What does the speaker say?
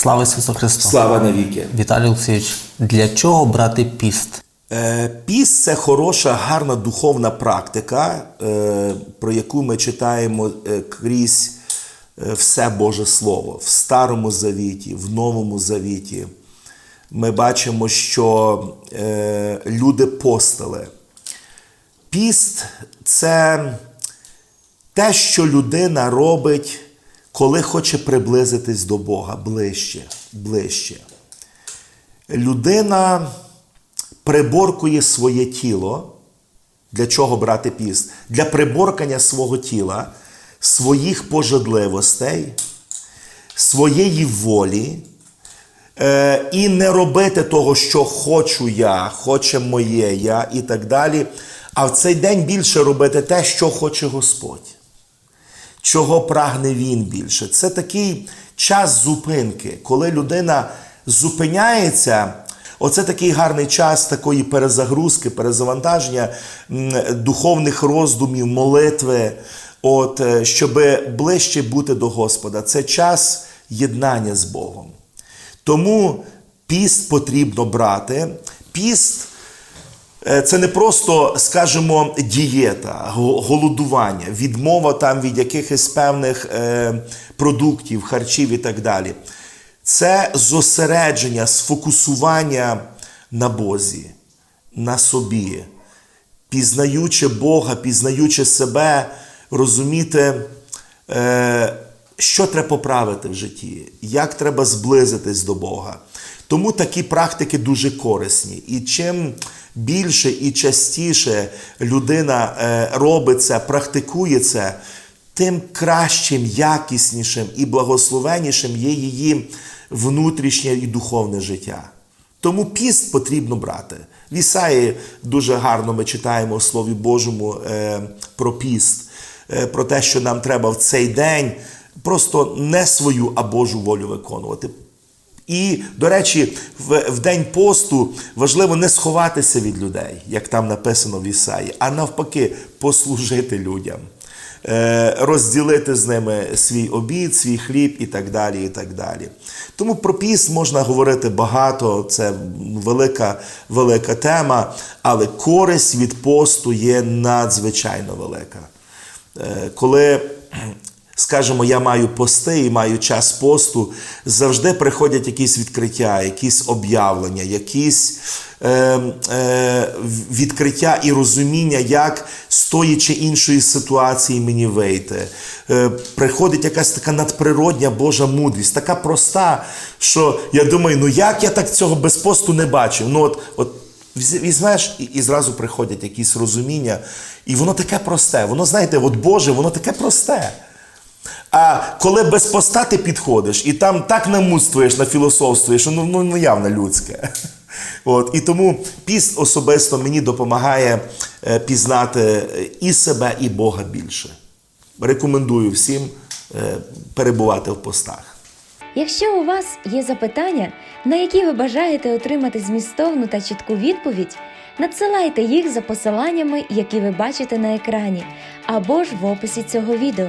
Слава Ісусу Христу! Слава навіки! Віталій Олексійович, для чого брати піст? Е, Піст це хороша, гарна духовна практика, е, про яку ми читаємо е, крізь все Боже Слово в Старому Завіті, в Новому Завіті. Ми бачимо, що люди постили. Піст це те, що людина робить, коли хоче приблизитись до Бога ближче, ближче. Людина приборкує своє тіло. Для чого брати піст? Для приборкання свого тіла, своїх пожадливостей, своєї волі. Е, і не робити того, що хочу я, хоче моє я і так далі. А в цей день більше робити те, що хоче Господь. Чого прагне він більше. Це такий час зупинки, коли людина зупиняється. Оце такий гарний час такої перезагрузки, перезавантаження духовних роздумів, молитви, от, е, щоб ближче бути до Господа. Це час єднання з Богом. Тому піст потрібно брати. Піст це не просто, скажімо, дієта, голодування, відмова там від якихось певних е, продуктів, харчів і так далі. Це зосередження, сфокусування на Бозі, на собі, пізнаючи Бога, пізнаючи себе, розуміти, е, що треба поправити в житті, як треба зблизитись до Бога. Тому такі практики дуже корисні. І чим більше і частіше людина е, робить це, практикує це, тим кращим, якіснішим і благословеннішим є її внутрішнє і духовне життя. Тому піст потрібно брати. В Ісаї дуже гарно ми читаємо в Слові Божому е, про піст, е, про те, що нам треба в цей день просто не свою, а Божу волю виконувати. І, до речі, в, в день посту важливо не сховатися від людей, як там написано в Ісаї, а навпаки, послужити людям, е, розділити з ними свій обід, свій хліб і так далі. і так далі. Тому про піст можна говорити багато, це велика, велика тема, але користь від посту є надзвичайно велика. Е, Коли скажімо, я маю пости і маю час посту, завжди приходять якісь відкриття, якісь об'явлення, якісь е, е, відкриття і розуміння, як з тої чи іншої ситуації мені вийти. Е, приходить якась така надприродня Божа мудрість, така проста, що я думаю, ну як я так цього без посту не бачив? Ну от, от Віз- Візьмеш і, і зразу приходять якісь розуміння, і воно таке просте. Воно, знаєте, от Боже, воно таке просте. А коли без поста ти підходиш і там так намуствуєш, нафілософствуєш, що ну, ну, наявно людське. От, і тому піст особисто мені допомагає е, пізнати е, і себе, і Бога більше. Рекомендую всім е, перебувати в постах. Якщо у вас є запитання, на які ви бажаєте отримати змістовну та чітку відповідь, надсилайте їх за посиланнями, які ви бачите на екрані, або ж в описі цього відео.